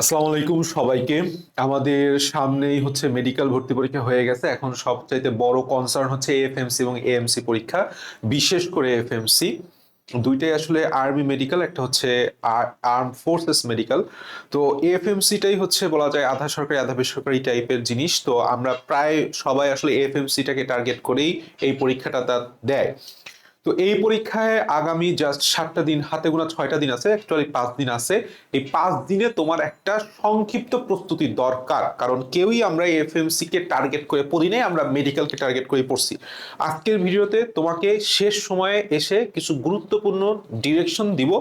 আসসালামু আলাইকুম সবাইকে। আমাদের সামনেই হচ্ছে মেডিকেল ভর্তি পরীক্ষা হয়ে গেছে। এখন সবচাইতে বড় কনসার্ন হচ্ছে এএফএমসি এবং এএমসি পরীক্ষা, বিশেষ করে এএফএমসি দুইটাই আসলে আর্মি মেডিকেল একটা হচ্ছে আর্ম ফোর্সেস মেডিকেল তো এএফএমসিটাই হচ্ছে বলা যায় আধা সরকারি, আধা বেসরকারি টাইপের জিনিস। তো আমরা প্রায় সবাই আসলে এএফএমসিটাকে টার্গেট করেই এই পরীক্ষাটা তা দেয়। তো এই পরীক্ষায় আগামী জাস্ট সাতটা দিন, হাতে গোনা ছয়টা দিন আছে অ্যাকচুয়ালি পাঁচ দিন আছে। এই পাঁচ দিনে তোমার একটা সংক্ষিপ্ত প্রস্তুতি দরকার, কারণ কেউই আমরা এফ এফএমসি কে টার্গেট করে পড়ি আমরা মেডিকেলকে টার্গেট করে পড়ছি। আজকের ভিডিওতে তোমাকে শেষ সময়ে এসে কিছু গুরুত্বপূর্ণ ডিরেকশন দিব,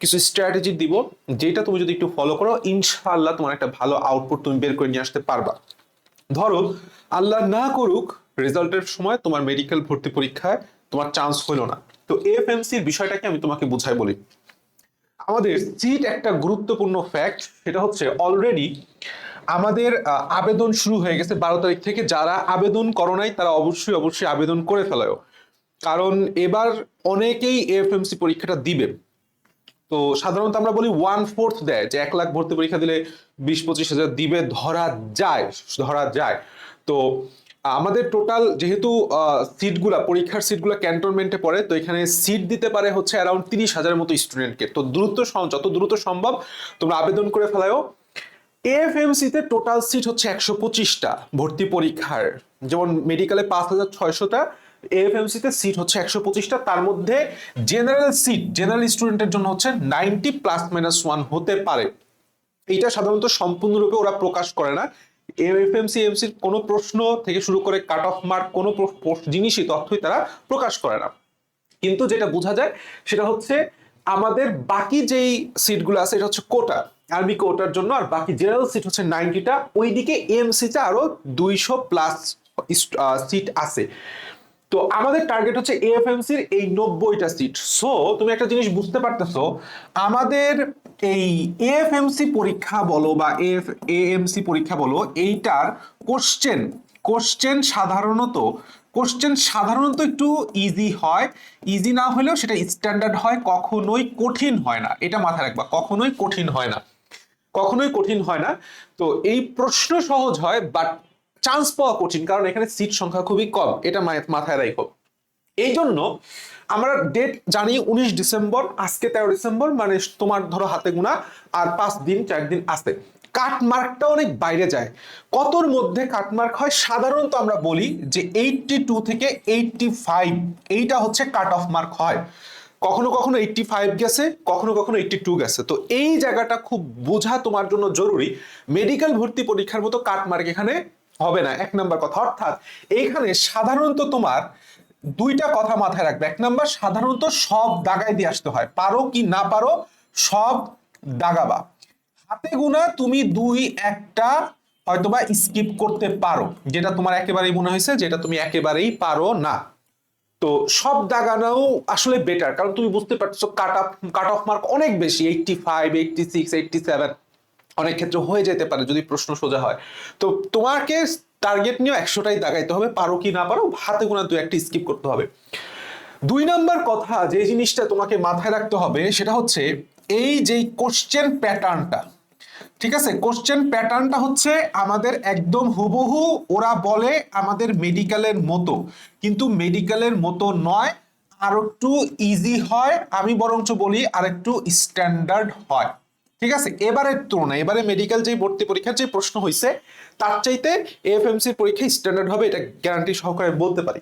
কিছু স্ট্র্যাটেজি দিব, যেটা তুমি যদি একটু ফলো করো, ইনশাআল্লাহ তোমার একটা ভালো আউটপুট তুমি বের করে নিয়ে আসতে পারবা। ধরো, আল্লাহ না করুক রেজাল্টের সময় তোমার মেডিকেল ভর্তি পরীক্ষায় তোমার চান্স হলো না। তো এফএমসির বিষয়টাকে আমি তোমাকে বুঝাই বলি। আমাদের সিট একটা গুরুত্বপূর্ণ ফ্যাক্ট সেটা হচ্ছে অলরেডি আমাদের আবেদন শুরু হয়ে গেছে বারো তারিখ থেকে। যারা আবেদন করো নাই, তারা অবশ্যই অবশ্যই আবেদন করে ফেলায় কারণ এবার অনেকেই এফএমসি পরীক্ষাটা দিবে। তো সাধারণত আমরা বলি ওয়ান ফোর্থ দেয়, যে এক লাখ ভর্তি পরীক্ষা দিলে বিশ পঁচিশ হাজার দিবে, ধরা যায় ধরা যায়। তো আমাদের টোটাল যেহেতু সিটগুলা পরীক্ষার সিটগুলো ক্যান্টনমেন্টে পড়ে, তো এখানে সিট দিতে পারে হচ্ছে অ্যারাউন্ড তিরিশ হাজারের মতো স্টুডেন্টকে তো দ্রুত যত দ্রুত সম্ভব তোমরা আবেদন করে ফেলাও এএফএমসিতে টোটাল সিট হচ্ছে একশো পঁচিশটা ভর্তি পরীক্ষার। যেমন মেডিকেলে পাঁচ হাজার ছয়শোটা এএফএমসিতে সিট হচ্ছে একশো পঁচিশটা। তার মধ্যে জেনারেল সিট জেনারেল স্টুডেন্টের জন্য হচ্ছে নাইনটি প্লাস মাইনাস ওয়ান হতে পারে। এইটা সাধারণত সম্পূর্ণরূপে ওরা প্রকাশ করে না। এফএমসি এমসির কোনো প্রশ্ন থেকে শুরু করে কাট অফ মার্ক কোনো জিনিসই তথ্যই তারা প্রকাশ করে না। কিন্তু যেটা বোঝা যায়, সেটা হচ্ছে আমাদের বাকি যেই সিটগুলো আছে, এটা হচ্ছে কোটা আর্মি কোটার জন্য, আর বাকি জেনারেল সিট হচ্ছে নাইনটিটা ওইদিকে এমসিতে আরও দুইশো প্লাস সিট আছে। তো আমাদের টার্গেট হচ্ছে এএফএমসির এই নব্বইটা সিট সো তুমি একটা জিনিস বুঝতে পারতেছো, আমাদের এই এএফএমসি পরীক্ষা বলো বা এফ এএমসি পরীক্ষা বলো, এইটার কোশ্চেন কোশ্চেন সাধারণত কোশ্চেন সাধারণত একটু ইজি হয়। ইজি না হলেও সেটা স্ট্যান্ডার্ড হয়, কখনোই কঠিন হয় না। এটা মাথায় রাখবা, কখনোই কঠিন হয় না। কখনোই কঠিন হয় না। তো এই প্রশ্ন সহজ হয় বাট চান্স পাওয়া কঠিন, কারণ এখানে সিট সংখ্যা খুবই কম। এটা মাথায় রাখো এই জন্য আমরা ডেট জানি উনিশ ডিসেম্বর, আজকে তেরো ডিসেম্বর মানে তোমার ধরো হাতে গোনা, আর পাঁচ দিন, চার দিন আসতে। কাটমার্কটা অনেক বাইরে যায়। কতর মধ্যে কাটমার্ক হয়? সাধারণত আমরা বলি যে এইটটি টু থেকে এইটটি ফাইভ এইটা হচ্ছে কাট অফ মার্ক হয়। কখনো কখনো এইটটি ফাইভ গেছে, কখনো কখনো এইটটি টু গেছে। তো এই জায়গাটা খুব বোঝা তোমার জন্য জরুরি। মেডিকেল ভর্তি পরীক্ষার মতো কাটমার্ক এখানে হবে না। এক নাম্বার কথা, অর্থাৎ এইখানে সাধারণত তোমার দুইটা কথা মাথায় রাখবে। এক নাম্বার, সাধারণত সব দাগায় দিয়ে আসতে হয়, পারো কি না পারো, সব দাগাবা। হাতে গোনা তুমি দুই একটা হয়তোবা স্কিপ করতে পারো, যেটা তোমার একেবারেই মনে হয়েছে, যেটা তুমি একেবারেই পারো না। তো সব দাগানোও আসলে বেটার কারণ তুমি বুঝতে পারছ cut off cut off mark অনেক বেশি eighty five eighty six eighty seven অনেক ক্ষেত্রে হয়ে যেতে পারে যদি প্রশ্ন সোজা হয়। তো তোমাকে টার্গেট নিয়ে একশোটাই দাগাইতে হবে, পারো কি না পারো, হাতে গোনা দু একটা স্কিপ করতে হবে। দুই নাম্বার কথা যে জিনিসটা তোমাকে মাথায় রাখতে হবে সেটা হচ্ছে এই যে কোশ্চেন প্যাটার্নটা ঠিক আছে? কোশ্চেন প্যাটার্নটা হচ্ছে আমাদের একদম হুবহু ওরা বলে আমাদের মেডিকেলের মতো, কিন্তু মেডিকেলের মতো নয় আর একটু ইজি হয়, আমি বরঞ্চ বলি আর একটু স্ট্যান্ডার্ড হয়। ঠিক আছে? এবারের তুলনায়, এবারে মেডিকেল যে ভর্তি পরীক্ষার যে প্রশ্ন হয়েছে তার চাইতে এফএমসি পরীক্ষা স্ট্যান্ডার্ড হবে, এটা গ্যারান্টি সহকারে বলতে পারি।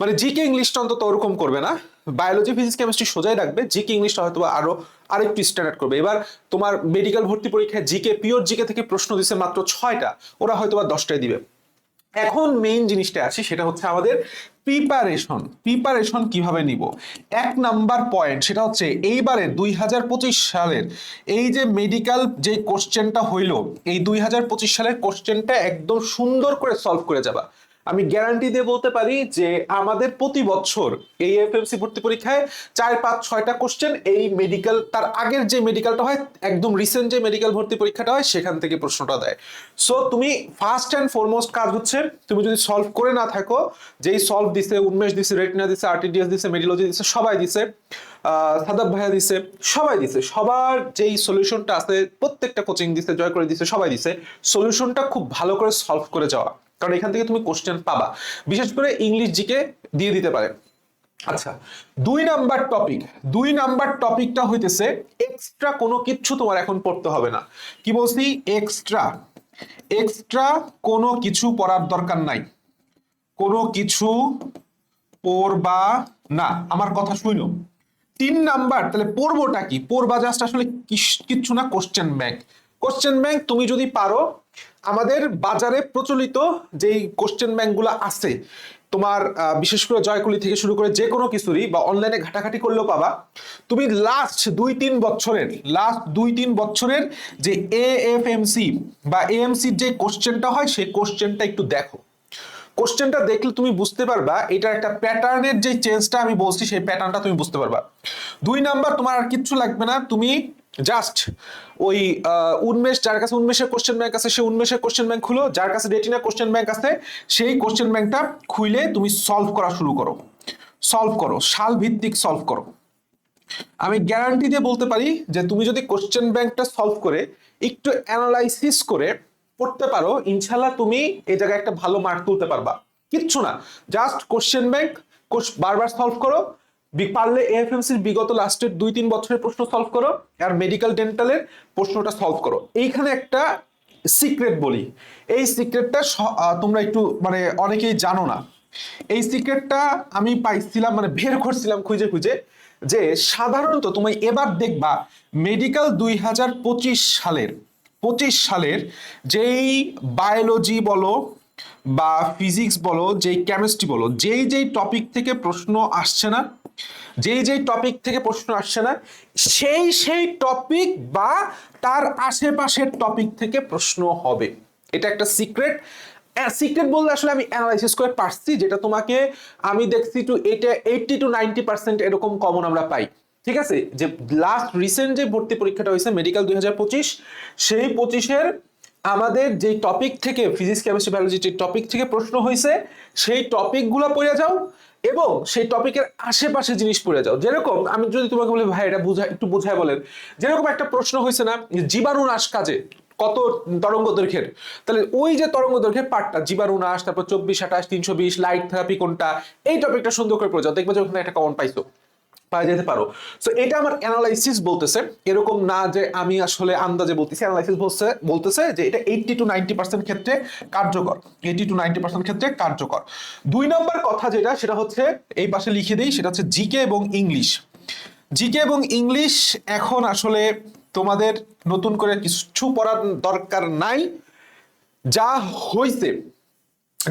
মানে জিকে ইংলিশটা অন্তত ওরকম করবে না। বায়োলজি ফিজিক্স কেমিস্ট্রি সোজাই রাখবে জিকে ইংলিশটা হয়তো আরও, আরেকটু স্ট্যান্ডার্ড করবে। এবার তোমার মেডিকেল ভর্তি পরীক্ষায় জিকে পিওর জিকে থেকে প্রশ্ন দিছে মাত্র ছয়টা, ওরা হয়তো বা দশটায় দিবে। এখন মেইন জিনিসটা আসি, সেটা হচ্ছে আমাদের প্রিপারেশন প্রিপারেশন কীভাবে নিব? এক নাম্বার পয়েন্ট সেটা হচ্ছে এইবারে দুই হাজার পঁচিশ সালের এই যে মেডিকেল যে কোশ্চেনটা হইল, এই দুই হাজার পঁচিশ সালের কোশ্চেনটা একদম সুন্দর করে সলভ করে যাবা। আমি গ্যারান্টি দিয়ে বলতে পারি যে আমাদের প্রতি বছর এই এফ এফএমসি ভর্তি পরীক্ষায় চার, পাঁচ, ছয়টা কোশ্চেন এই মেডিকেল তার আগের যে মেডিকেলটা হয়, একদম রিসেন্ট যে মেডিকেল ভর্তি পরীক্ষাটা হয়, সেখান থেকে প্রশ্নটা দেয়। সো তুমি ফার্স্ট অ্যান্ড ফরমোস্ট কাজ হচ্ছে, তুমি যদি সলভ করে না থাকো, যেই সলভ দিছে, উন্মেষ দিছে রেটিনা দিছে আরটিডিএস দিছে মেডিলজি দিছে, সবাই দিছে সাদাব ভাইয়া দিছে, সবাই দিছে, সবার যেই সলিউশনটা আছে, প্রত্যেকটা কোচিং দিছে, জয় করে দিছে, সবাই দিছে সলিউশনটা খুব ভালো করে সলভ করে যাওয়া। কারণ এখান থেকে তুমি কোশ্চেন পাবা। বিশেষ করে ইংলিশ জিকে দিয়ে দিতে পারে। আচ্ছা দুই নাম্বার টপিক দুই নাম্বার টপিকটা হইতেছে এক্সট্রা কোনো কিচ্ছু তোমার এখন পড়তে হবে না। কি বলছি? এক্সট্রা এক্সট্রা কোনো কিছু পড়ার দরকার নাই। কোনো কিছু পড়বা না। আমার কথা শুনো। তিন নাম্বার তাহলে পড়বোটা কি? পড়বা জাস্ট আসলে কিচ্ছু না কোশ্চেন ব্যাংক কোশ্চেন ব্যাংক তুমি যদি পারো আমাদের বাজারে প্রচলিত যেই কোশ্চেন ব্যাংকগুলো আছে, তোমার বিশেষ করে জয়কুলি থেকে শুরু করে যে কোনো কিছুরই বা অনলাইনে ঘাটাঘাটি করলেও পাবা, তুমি লাস্ট দুই তিন বছরের লাস্ট দুই তিন বছরের যে এ এফ এম সি বা এএমসির যে কোশ্চেনটা হয়, সেই কোশ্চেনটা একটু দেখো। কোশ্চেনটা দেখলে তুমি বুঝতে পারবা এটার একটা প্যাটার্নের যে চেঞ্জটা আমি বলছি, সেই প্যাটার্নটা তুমি বুঝতে পারবা। দুই নাম্বার তোমার আর কিচ্ছু লাগবে না, তুমি জাস্ট ওই উন্মেষ, যার কাছে উন্মেষের কোশ্চেন ব্যাংক আছে, সে উন্মেষের কোশ্চেন ব্যাংক খুলো। যার কাছে রেটিনা কোশ্চেন ব্যাংক আছে, সেই কোশ্চেন ব্যাংকটা খুলে তুমি সলভ করা শুরু করো। সলভ করো, সাল ভিত্তিক সলভ করো। আমি গ্যারান্টি দিয়ে বলতে পারি যে তুমি যদি কোশ্চেন ব্যাংকটা সলভ করে একটু অ্যানালাইসিস করে পড়তে পারো ইনশাল্লাহ তুমি এই জায়গায় একটা ভালো মার্ক তুলতে পারবা। কিচ্ছু না জাস্ট কোশ্চেন ব্যাংক বারবার সলভ করো পারলে এএফএমসির বিগত লাস্টের দুই, তিন বছরের প্রশ্ন সলভ করো আর মেডিকেল ডেন্টালের প্রশ্নটা সলভ করো। এইখানে একটা সিক্রেট বলি। এই সিক্রেটটা তোমরা একটু মানে অনেকেই জানো না। এই সিক্রেটটা আমি পাইছিলাম মানে বের করছিলাম খুঁজে খুঁজে যে সাধারণত তুমি এবার দেখবা মেডিকেল দুই হাজার পঁচিশ সালের পঁচিশ সালের যেই বায়োলজি বলো বা ফিজিক্স বলো, যেই কেমিস্ট্রি বলো, যেই যেই টপিক থেকে প্রশ্ন আসছে না, যেই যেই টপিক থেকে প্রশ্ন আসছে না, সেই সেই টপিক বা তার আশেপাশের টপিক থেকে প্রশ্ন হবে। এটা একটা সিক্রেট সিক্রেট বললে আসলে আমি অ্যানালাইসিস করে পারছি, যেটা তোমাকে আমি দেখছি টু এটা এইটটি টু নাইনটি পার্সেন্ট এরকম কমন আমরা পাই। ঠিক আছে? যে লাস্ট রিসেন্ট যে ভর্তি পরীক্ষাটা হয়েছে মেডিকেল দুই হাজার পঁচিশ, সেই পঁচিশের আমাদের যে টপিক থেকে ফিজিক্স কেমিস্ট্রি বায়োলজি যে টপিক থেকে প্রশ্ন হয়েছে সেই টপিকগুলো পড়ে যাও এবং সেই টপিকের আশেপাশে জিনিস পড়ে যাও। যেরকম, আমি যদি তোমাকে বলি, ভাই, এটা বুঝা, একটু বুঝায় বলেন। যেরকম একটা প্রশ্ন হয়েছে না জীবাণু নাশ কাজে কত তরঙ্গ দৈর্ঘ্যের? তাহলে ওই যে তরঙ্গ দৈর্ঘ্যের পার্টটা, জীবাণু নাশ, তারপর চব্বিশ, আঠাশ, তিনশো বিশ, লাইট থেরাপি কোনটা? এই টপিকটা সুন্দর করে পড়ে যাও। দেখবে যে ওখানে একটা কমন পাইছো। পাওয়া যেতে পারো। সো এটা আমার অ্যানালাইসিস বলতেছে, এরকম না যে আমি আসলে আন্দাজে বলতেছি অ্যানালাইসিস বলছে, বলতেছে যে এটা এইটটি টু নাইনটি পার্সেন্ট ক্ষেত্রে কার্যকর এইটি টু নাইনটি পার্সেন্ট ক্ষেত্রে কার্যকর। দুই নম্বর কথা যেটা, সেটা হচ্ছে, এই পাশে লিখে দিই, সেটা হচ্ছে জিকে এবং ইংলিশ জিকে এবং ইংলিশ এখন আসলে তোমাদের নতুন করে কিছু পড়ার দরকার নাই। যা হইছে,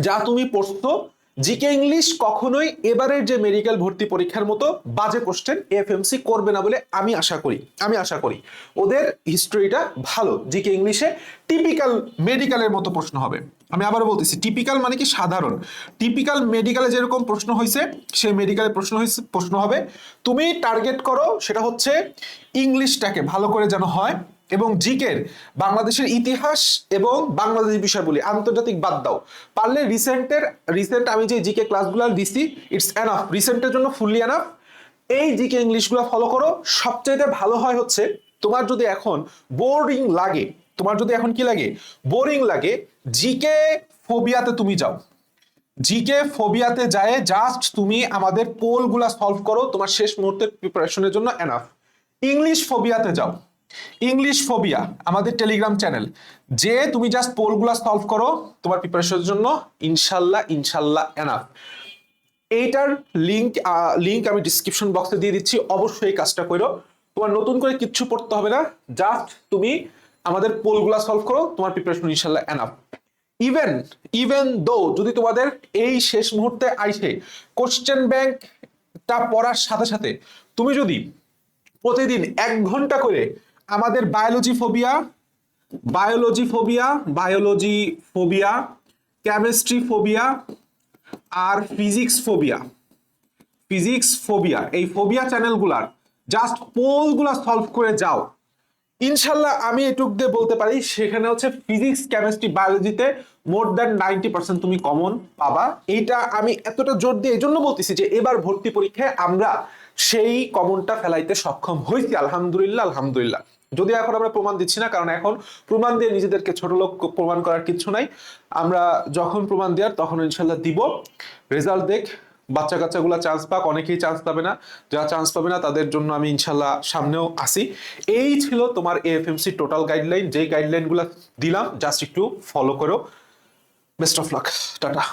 যা তুমি পড়ছো জিকে ইংলিশ কখনোই এবারের যে মেডিকেল ভর্তি পরীক্ষার মতো বাজে কোশ্চেন এফএমসি করবে না বলে আমি আশা করি, আমি আশা করি। ওদের হিস্ট্রিটা ভালো, জিকে ইংলিশে টিপিক্যাল মেডিকেলের মতো প্রশ্ন হবে। আমি আবার বলতেছি টিপিক্যাল মানে কি সাধারণ? টিপিক্যাল মেডিকেলে যেরকম প্রশ্ন হয়েছে সেই মেডিকেলে প্রশ্ন হয়েছে প্রশ্ন হবে, তুমি টার্গেট করো, সেটা হচ্ছে ইংলিশটাকে ভালো করে যেন হয় এবং জিকের বাংলাদেশের ইতিহাস এবং বাংলাদেশ বিষয় বলি আন্তর্জাতিক বাদ দাও। পারলে রিসেন্টের রিসেন্ট আমি যে জিকে ক্লাসগুলো দিছি ইটস এনাফ রিসেন্টের জন্য ফুললি এনাফ এই জিকে ইংলিশগুলো ফলো করো। সবচাইতে ভালো হয় হচ্ছে, তোমার যদি এখন বোরিং লাগে, তোমার যদি এখন কি লাগে? বোরিং লাগে, জিকে ফোবিয়াতে তুমি যাও। জিকে ফোবিয়াতে যায় জাস্ট তুমি আমাদের পোলগুলা সলভ করো। তোমার শেষ মুহূর্তের প্রিপারেশনের জন্য এনাফ ইংলিশ ফোবিয়াতে যাও। ইংলিশ ফোবিয়া আমাদের টেলিগ্রাম চ্যানেল যে তুমি জাস্ট পোলগুলা সলভ করো, তোমার প্রিপারেশনের জন্য ইনশাল্লাহ ইনশাল্লাহ এনাফ এইটার লিংক লিংক আমি ডিসক্রিপশন বক্সে দিয়ে দিচ্ছি, অবশ্যই কাজটা করো। তোমার নতুন করে কিচ্ছু পড়তে হবে না জাস্ট তুমি আমাদের পোলগুলা সলভ করো, তোমার প্রিপারেশন ইনশাল্লাহ এনাফ ইভেন ইভেন দো যদি তোমাদের এই শেষ মুহূর্তে আইসে কোশ্চেন ব্যাংকটা পড়ার সাথে সাথে, তুমি যদি প্রতিদিন এক ঘণ্টা করে আমাদের biology phobia biology phobia biology phobia chemistry phobia আর ফিজিক্স ফোবিয়া ফিজিক্স ফোবিয়া এই ফোবিয়া চ্যানেলগুলার জাস্ট পোলগুলা সলভ করে যাও। ইনশাল্লাহ আমি এটুক দিয়ে বলতে পারি, সেখানে হচ্ছে ফিজিক্স কেমিস্ট্রি বায়োলজিতে মোর দ্যান নাইনটি পার্সেন্ট তুমি কমন পাবা। এইটা আমি এতটা জোর দিয়ে এই জন্য বলতেছি যে এবার ভর্তি পরীক্ষায় আমরা সেই কমনটা ফেলাইতে সক্ষম হয়েছি আলহামদুলিল্লাহ আলহামদুলিল্লাহ। যদি এখন আমরা প্রমাণ দিচ্ছি না, কারণ এখন প্রমাণ দিয়ে নিজেদেরকে ছোট লোক প্রমাণ করার কিছু নাই। আমরা যখন প্রমাণ দেওয়ার, তখন ইনশাল্লাহ দিব। রেজাল্ট দেখ বাচ্চা কাচ্চাগুলো চান্স পাক, অনেকেই চান্স পাবে না। যারা চান্স পাবে না, তাদের জন্য আমি ইনশাল্লাহ সামনেও আসি। এই ছিল তোমার এএফএমসি টোটাল গাইডলাইন যেই গাইডলাইনগুলো দিলাম জাস্ট একটু ফলো করো। Best of luck tata.